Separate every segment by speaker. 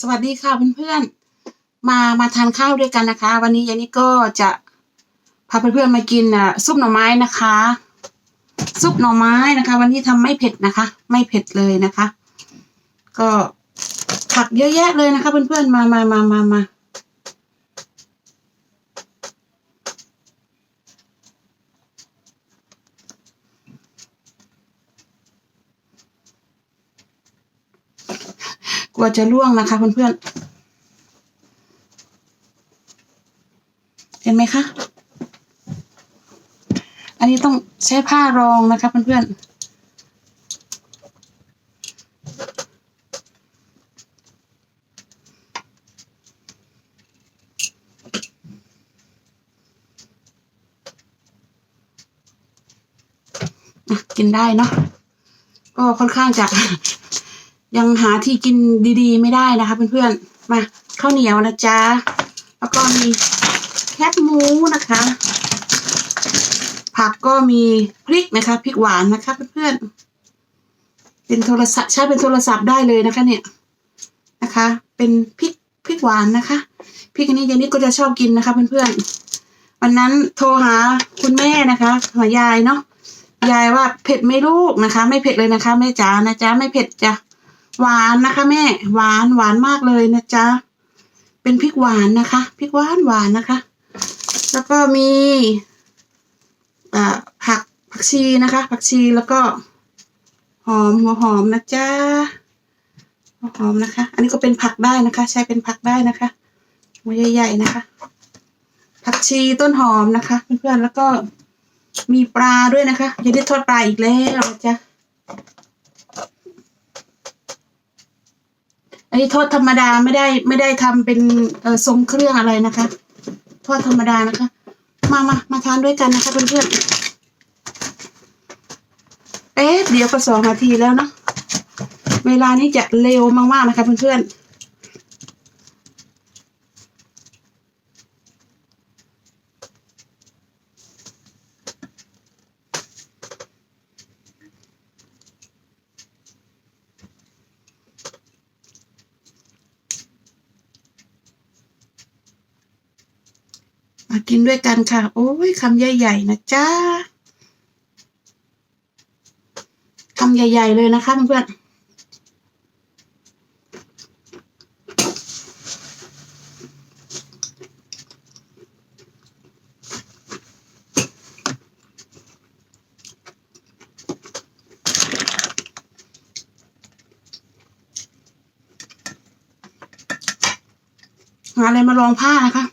Speaker 1: สวัสดีค่ะเพื่อนๆ มามาทานข้าวด้วยกันนะคะ วันนี้ยานี่ก็จะพาเพื่อนๆมากินอะซุปหน่อไม้นะคะ ซุปหน่อไม้นะคะ วันนี้ทำไม่เผ็ดนะคะ ไม่เผ็ดเลยนะคะ ก็ผักเยอะแยะเลยนะคะ เพื่อนๆมามามามามา ลัวจะล่วงนะคะเพื่อนๆ เห็นไหมคะ อันนี้ต้องใช้ผ้ารองนะคะเพื่อนๆกินได้เนาะก็ค่อนข้างจะ ยังหาที่กินดีๆ ไม่ได้นะคะเพื่อนๆมาข้าวเหนียวนะจ๊ะแล้วก็มีแคบหมูนะคะ ผักก็มีพริกนะคะพริกหวานนะคะเพื่อนๆเป็นโทรศัพท์ใช้เป็นโทรศัพท์ได้เลยนะคะ เนี่ยนะคะ เป็นพริกพริกหวานนะคะพริกอันนี้ยายนิดก็จะชอบกินนะคะ เพื่อนๆวันนั้นโทรหาคุณแม่นะคะหายายเนาะยายว่าเผ็ดไหม่ลูกนะคะ ไม่เผ็ดเลยนะคะแม่จ๋านะจ๊ะไม่เผ็ดจ้ะ หวานนะคะแม่ หวานหวานมากเลยนะจ๊ะ เป็นพริกหวานนะคะพริกหวานหวานนะคะ แล้วก็มีอ่าผักผักชีนะคะ ผักชีแล้วก็ หอมหัวหอมนะจ๊ะหัวหอมนะคะ อันนี้ก็เป็นผักได้นะคะ ใช้เป็นผักได้นะคะหัวใหญ่ๆนะคะ ผักชีต้นหอมนะคะเพื่อนๆแล้วก็มีปลาด้วยนะคะยายได้ทอดปลาอีกแล้วนะจ๊ะ อันนี้ทอดธรรมดาไม่ได้ไม่ได้ทำเป็นเออทรงเครื่องอะไรนะคะ ทอดธรรมดานะคะ มามามาทานด้วยกันนะคะเพื่อนๆเอ๊ะเดี๋ยวก็สองนาทีแล้วเนาะเวลานี้จะเร็วมากๆนะคะเพื่อนๆ กินด้วยกันค่ะ โอ้ยคำใหญ่ๆนะจ๊ะคำใหญ่ๆเลยนะคะเพื่อนหาอะไรมาลองผ้านะคะ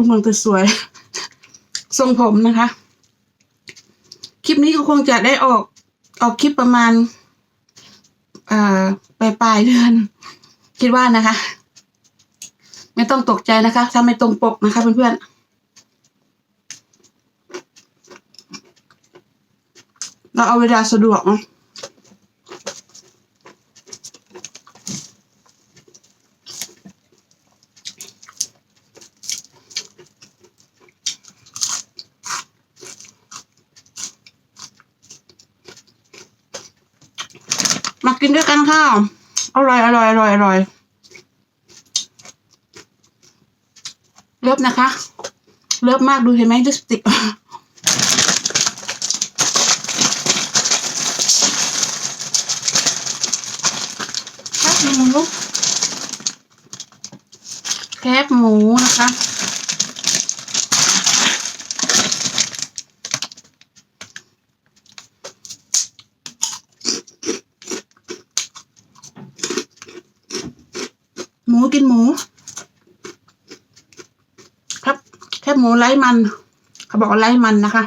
Speaker 1: โอ้เมืองแต่สวยทรงผมนะคะ คลิปนี้ก็คงจะได้ออกออกคลิปประมาณปลายปลายเดือน คิดว่านะคะ ไม่ต้องตกใจนะคะ ถ้าไม่ตรงปกนะคะเพื่อนๆเราเอาเวลาสะดวกเนาะ มากินด้วยกันค่ะ อร่อย อร่อย อร่อย อร่อย เลิฟนะคะ เลิฟมากดูเห็นไหมลิปสติกแคบหมูแคบหมูนะคะ กินหมู ครับแคบหมูไร้มัน เขาบอกว่าไร้มันนะคะ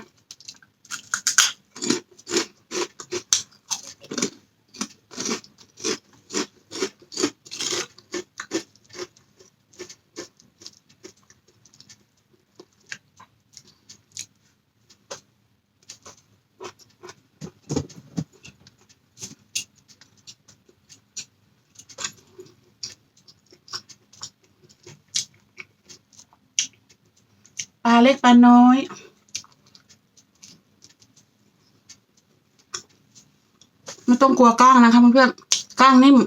Speaker 1: าเล็กปลาน้อย ไม่ต้องกลัวก้างนะคะเพื่อนๆก้างนิ่ม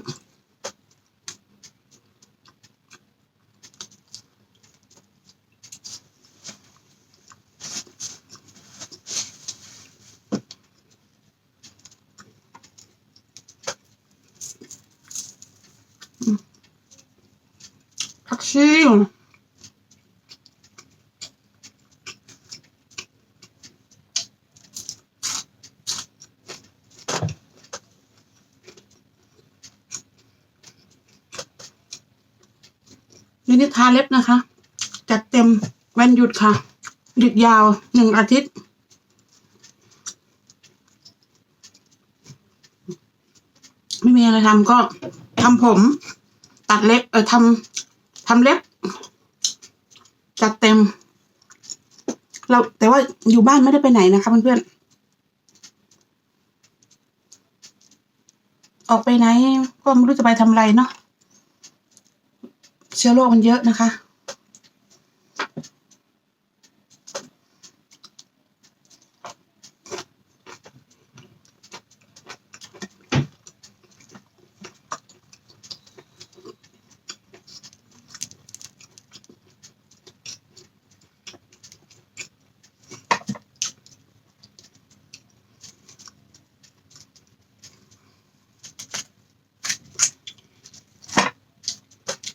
Speaker 1: ผักชีมินิ ทาเล็บนะคะ จัดเต็มวันหยุดค่ะ หยุดยาวหนึ่งอาทิตย์ ไม่มีอะไรทำก็ทำผม ตัดเล็บเออทำทำเล็บ จัดเต็ม เราแต่ว่าอยู่บ้านไม่ได้ไปไหนนะคะเพื่อนๆออกไปไหนก็ไม่รู้จะไปทำอะไรเนาะ เชื้อโรคมันเยอะนะคะ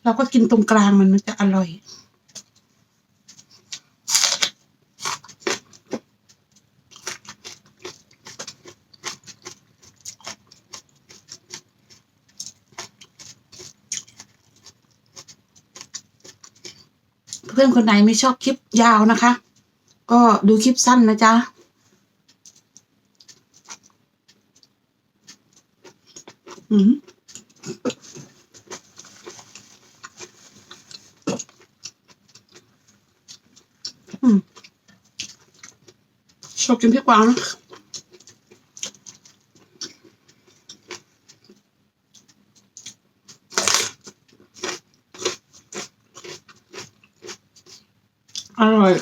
Speaker 1: เราก็กินตรงกลางมันมันจะอร่อย เพื่อนคนไหนไม่ชอบคลิปยาวนะคะ ก็ดูคลิปสั้นนะจ๊ะอืม อืมช อบกินพริกหวานนะอร่อย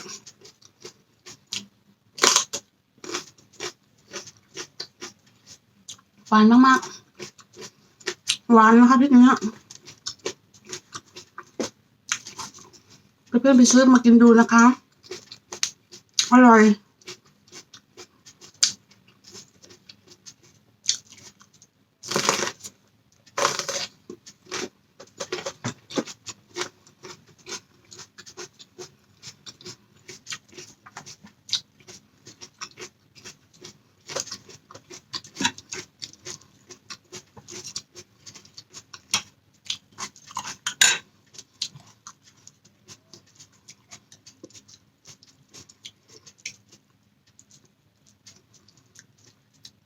Speaker 1: หวานมากๆหวานนะคะพริกเนี้ยเพื่อนๆไปซื้อมากินดูนะคะ อร่อย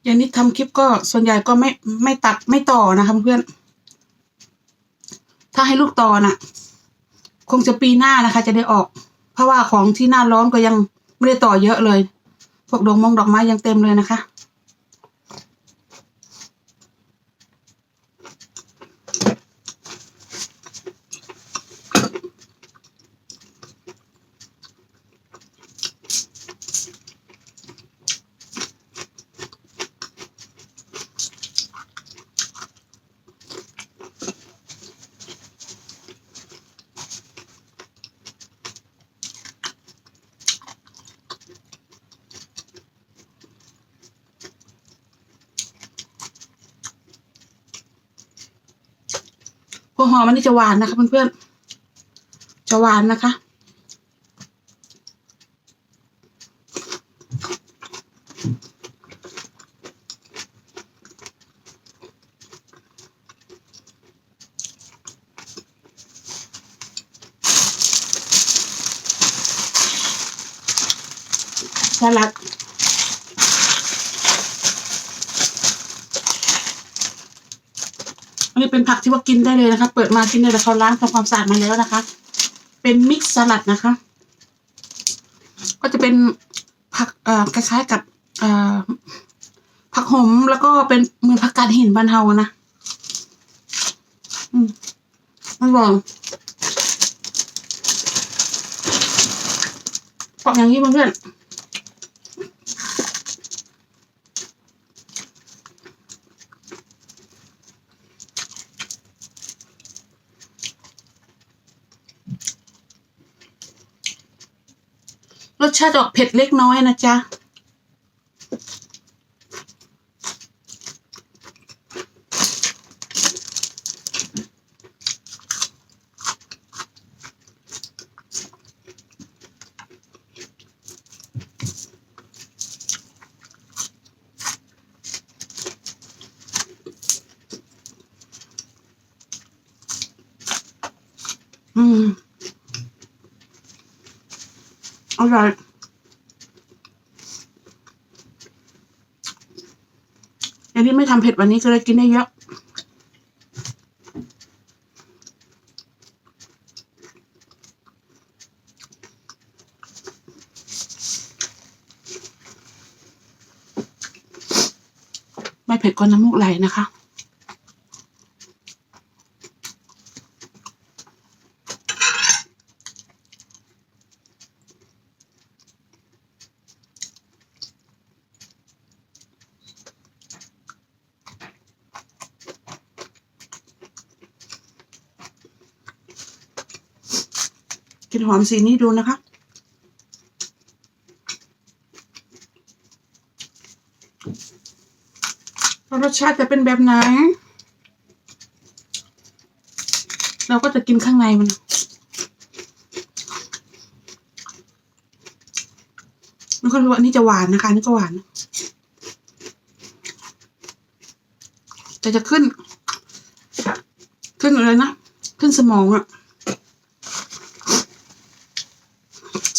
Speaker 1: อย่างนี้ทำคลิปก็ส่วนใหญ่ก็ไม่ไม่ตัดไม่ต่อนะคะเพื่อน ถ้าให้ลูกต่อน่ะ คงจะปีหน้านะคะ จะได้ออก เพราะว่าของที่หน้าร้อนก็ยังไม่ได้ต่อเยอะเลย พวกดอกมงดอกไม้ยังเต็มเลยนะคะ หัวหอมันนี้จะหวานนะคะเพื่อนๆ จะหวานนะคะ สลัด อันนี้ เป็นผักที่ว่ากินได้เลยนะคะ เปิดมากินได้แล้วเขาล้างทำความสะอาดมาแล้วนะคะ เป็นมิกซ์สลัดนะคะ ก็จะเป็นผักเอ่อคล้ายๆกับเอ่อผักหอมแล้วก็เป็นเหมือนผักกาดหินบ้านเฮานะอืมมันบอกเพราะอย่างนี้เพื่อนๆาติออกเผ็ดเล็กน้อยนะจ๊ะ อืมอ อยอันนี้ไม่ทำเผ็ดวันนี้ก็เลยกินได้เยอะไม่เผ็ดก็น้ำมูกไหลนะคะ กินหอมสีนี้ดูนะคะ รสชาติจะเป็นแบบไหน เราก็จะกินข้างในมันไม่ค่อยรู้ว่าอันนี้จะหวานนะคะนนี้ก็หวาน แต่จะขึ้น ขึ้นอะไรนะ ขึ้นสมองอะ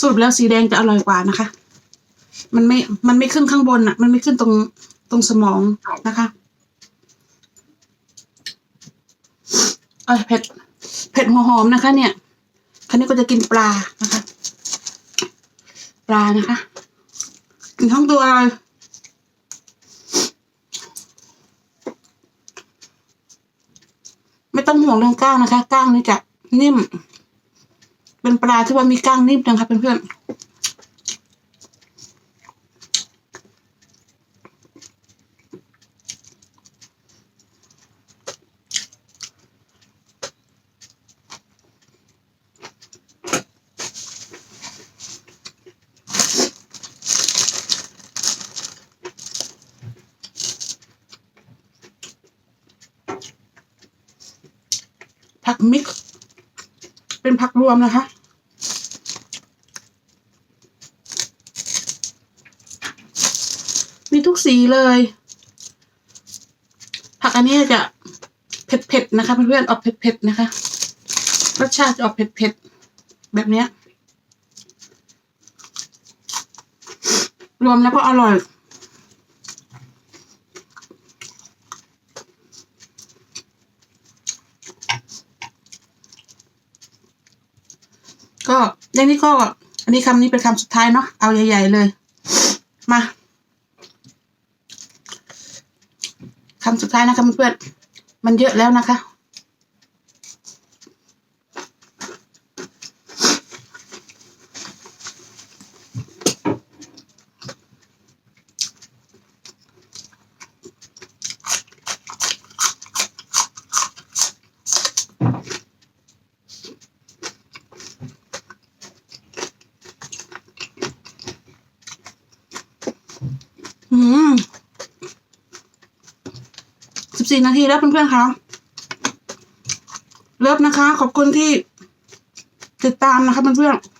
Speaker 1: รุปแล้วสีแดงจะอร่อยกว่านะคะ มันไม่ มันไม่ขึ้นข้างบนอะมันไม่ขึ้นตรงตรงสมองนะคะเอยเผ็ดเผ็ดหัวหอมนะคะ เนี่ยคราวนี้ก็จะกินปลานะคะ ปลานะคะ กินทั้งตัวเลยไม่ต้องห่วงเรื่องก้างนะคะ ก้างนี่จะนิ่ม เป็นปลาที่ว่ามีก้างนิ่มนะคะเพื่อนผักมิก เป็นผักรวมนะคะ กสีเลย ผักอันนี้จะเผ็ดๆนะคะเพื่อนๆออกเผ็ดๆนะคะรสชาติจะออกเผ็ดๆแบบเนี้ยรวมแล้วก็อร่อย ก็อย่างนี้ก็ อันนี้คำนี้เป็นคำสุดท้ายเนาะเอาใหญ่ ๆ เลย มาคำ สุดท้ายนะคะเพื่อนๆมันเยอะแล้วนะคะ อืม สี่นาทีแล้วเพื่อนๆคะเลิฟนะคะ ขอบคุณที่ติดตามนะคะเพื่อนๆ